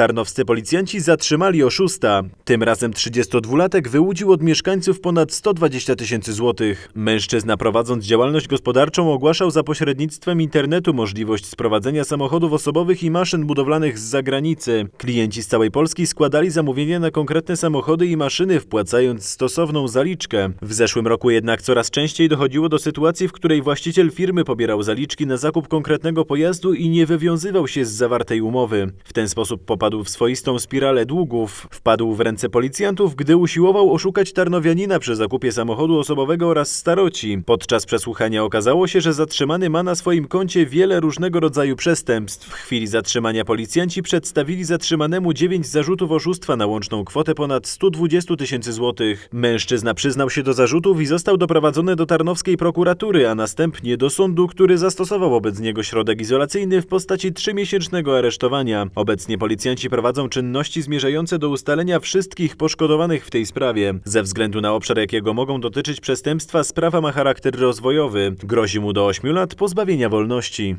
Tarnowscy policjanci zatrzymali oszusta. Tym razem 32-latek wyłudził od mieszkańców ponad 120 tysięcy złotych. Mężczyzna prowadząc działalność gospodarczą ogłaszał za pośrednictwem internetu możliwość sprowadzenia samochodów osobowych i maszyn budowlanych z zagranicy. Klienci z całej Polski składali zamówienia na konkretne samochody i maszyny, wpłacając stosowną zaliczkę. W zeszłym roku jednak coraz częściej dochodziło do sytuacji, w której właściciel firmy pobierał zaliczki na zakup konkretnego pojazdu i nie wywiązywał się z zawartej umowy. W ten sposób popadł w swoistą spiralę długów. Wpadł w ręce policjantów, gdy usiłował oszukać tarnowianina przy zakupie samochodu osobowego oraz staroci. Podczas przesłuchania okazało się, że zatrzymany ma na swoim koncie wiele różnego rodzaju przestępstw. W chwili zatrzymania policjanci przedstawili zatrzymanemu dziewięć zarzutów oszustwa na łączną kwotę ponad 120 tysięcy złotych. Mężczyzna przyznał się do zarzutów i został doprowadzony do tarnowskiej prokuratury, a następnie do sądu, który zastosował wobec niego środek izolacyjny w postaci trzymiesięcznego aresztowania. Obecnie policjanci prowadzą czynności zmierzające do ustalenia wszystkich poszkodowanych w tej sprawie. Ze względu na obszar, jakiego mogą dotyczyć przestępstwa, sprawa ma charakter rozwojowy. Grozi mu do 8 lat pozbawienia wolności.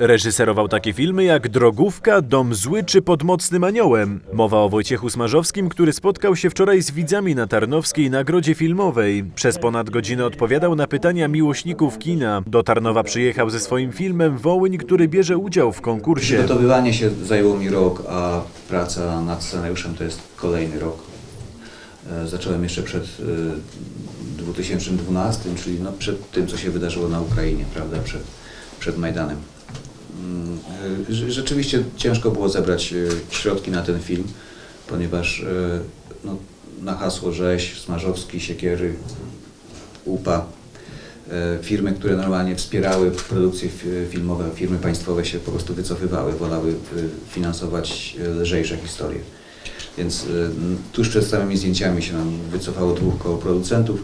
Reżyserował takie filmy jak Drogówka, Dom Zły czy Pod Mocnym Aniołem. Mowa o Wojciechu Smarzowskim, który spotkał się wczoraj z widzami na Tarnowskiej Nagrodzie Filmowej. Przez ponad godzinę odpowiadał na pytania miłośników kina. Do Tarnowa przyjechał ze swoim filmem Wołyń, który bierze udział w konkursie. Przygotowywanie się zajęło mi rok, a praca nad scenariuszem to jest kolejny rok. E, Zacząłem jeszcze przed e, 2012, czyli no przed tym, co się wydarzyło na Ukrainie, prawda, przed, przed Majdanem. Rze- Rzeczywiście ciężko było zebrać e, środki na ten film, ponieważ e, no, na hasło Rzeź, Smarzowski, Siekiery, UPA, e, firmy, które normalnie wspierały produkcje fi- filmowe, firmy państwowe się po prostu wycofywały, wolały finansować lżejsze historie. Więc tuż przed samymi zdjęciami się nam wycofało dwóch koło producentów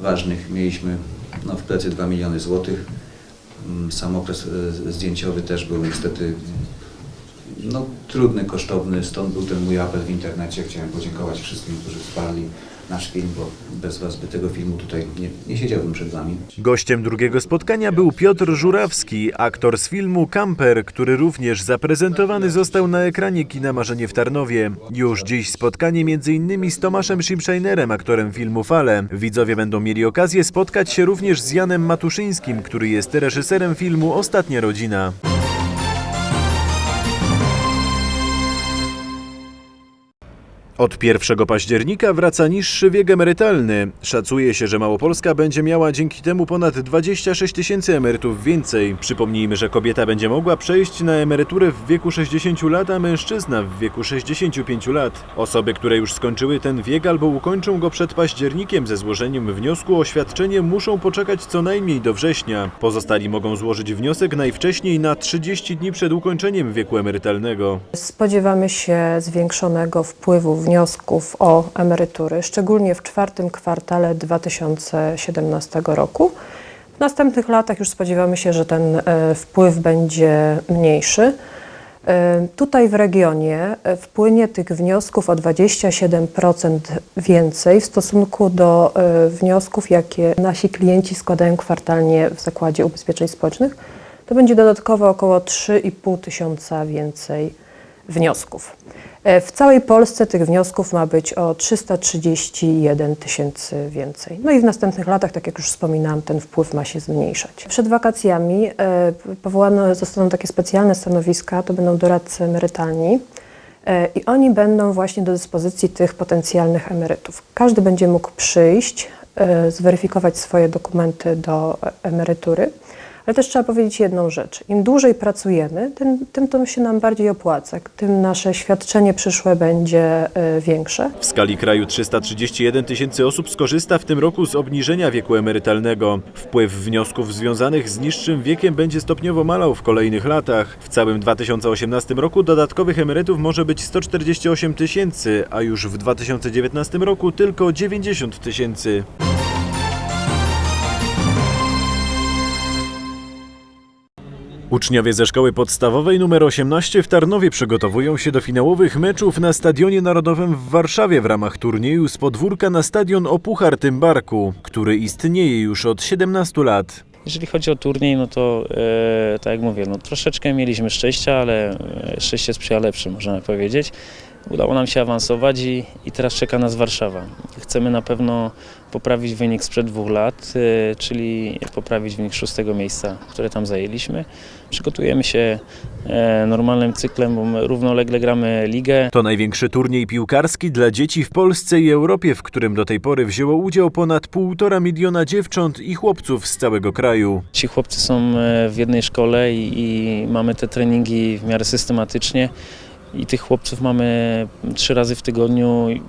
ważnych. Mieliśmy no, w plecy 2 miliony złotych. Sam okres e, zdjęciowy też był niestety no, trudny, kosztowny, stąd był ten mój apel w internecie. Chciałem podziękować wszystkim, którzy wsparli nasz film, bo bez Was by tego filmu tutaj nie, nie siedziałbym przed Wami. Gościem drugiego spotkania był Piotr Żurawski, aktor z filmu Camper, który również zaprezentowany został na ekranie kina Marzenie w Tarnowie. Już dziś spotkanie m.in. z Tomaszem Schimscheinerem, aktorem filmu Fale. Widzowie będą mieli okazję spotkać się również z Janem Matuszyńskim, który jest reżyserem filmu Ostatnia Rodzina. Od 1 października wraca niższy wiek emerytalny. Szacuje się, że Małopolska będzie miała dzięki temu ponad 26 tysięcy emerytów więcej. Przypomnijmy, że kobieta będzie mogła przejść na emeryturę w wieku 60 lat, a mężczyzna w wieku 65 lat. Osoby, które już skończyły ten wiek albo ukończą go przed październikiem ze złożeniem wniosku o świadczenie muszą poczekać co najmniej do września. Pozostali mogą złożyć wniosek najwcześniej na 30 dni przed ukończeniem wieku emerytalnego. Spodziewamy się zwiększonego wpływu wniosków o emerytury, szczególnie w czwartym kwartale 2017 roku. W następnych latach już spodziewamy się, że ten e, wpływ będzie mniejszy. E, Tutaj w regionie e, wpłynie tych wniosków o 27% więcej w stosunku do wniosków, jakie nasi klienci składają kwartalnie w Zakładzie Ubezpieczeń Społecznych. To będzie dodatkowo około 3,5 tysiąca więcej wniosków. E, W całej Polsce tych wniosków ma być o 331 tysięcy więcej. No i w następnych latach, tak jak już wspominałam, ten wpływ ma się zmniejszać. Przed wakacjami e, powołane zostaną takie specjalne stanowiska, to będą doradcy emerytalni. E, I oni będą właśnie do dyspozycji tych potencjalnych emerytów. Każdy będzie mógł przyjść, zweryfikować swoje dokumenty do emerytury, ale też trzeba powiedzieć jedną rzecz. Im dłużej pracujemy, tym, tym to się nam bardziej opłaca, tym nasze świadczenie przyszłe będzie e, większe. W skali kraju 331 tysięcy osób skorzysta w tym roku z obniżenia wieku emerytalnego. Wpływ wniosków związanych z niższym wiekiem będzie stopniowo malał w kolejnych latach. W całym 2018 roku dodatkowych emerytów może być 148 tysięcy, a już w 2019 roku tylko 90 tysięcy. Uczniowie ze szkoły podstawowej nr 18 w Tarnowie przygotowują się do finałowych meczów na Stadionie Narodowym w Warszawie w ramach turnieju z podwórka na stadion Opuchar Tymbarku, który istnieje już od 17 lat. Jeżeli chodzi o turniej, no to e, tak jak mówię, no troszeczkę mieliśmy szczęścia, ale e, szczęście sprzyja lepszym, można powiedzieć. Udało nam się awansować i, i teraz czeka nas Warszawa. Chcemy na pewno poprawić wynik sprzed dwóch lat, e, czyli poprawić wynik szóstego miejsca, które tam zajęliśmy. Przygotujemy się e, normalnym cyklem, bo równolegle gramy ligę. To największy turniej piłkarski dla dzieci w Polsce i Europie, w którym do tej pory wzięło udział ponad półtora miliona dziewcząt i chłopców z całego kraju. Ci chłopcy są e, w jednej szkole i, i mamy te treningi w miarę systematycznie. I tych chłopców mamy trzy razy w tygodniu i,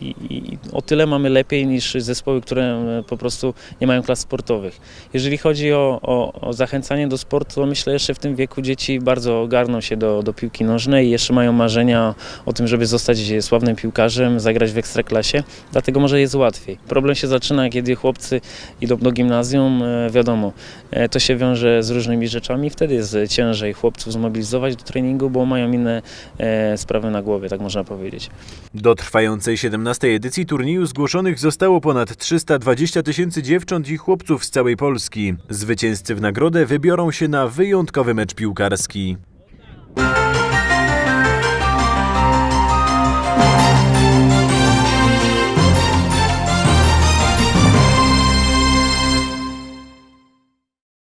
i, i o tyle mamy lepiej niż zespoły, które e, po prostu nie mają klas sportowych. Jeżeli chodzi o, o, o zachęcanie do sportu, to myślę jeszcze w tym wieku dzieci bardzo garną się do, do piłki nożnej i jeszcze mają marzenia o tym, żeby zostać sławnym piłkarzem, zagrać w ekstraklasie, dlatego może jest łatwiej. Problem się zaczyna, kiedy chłopcy idą do gimnazjum, e, wiadomo, e, to się wiąże z różnymi rzeczami, wtedy jest ciężej chłopców zmobilizować do treningu, bo mają inne e, sprawy na głowie, tak można powiedzieć. Do trwającej 17 edycji turnieju zgłoszonych zostało ponad 320 tysięcy dziewcząt i chłopców z całej Polski. Zwycięzcy w nagrodę wybiorą się na wyjątkowy mecz piłkarski.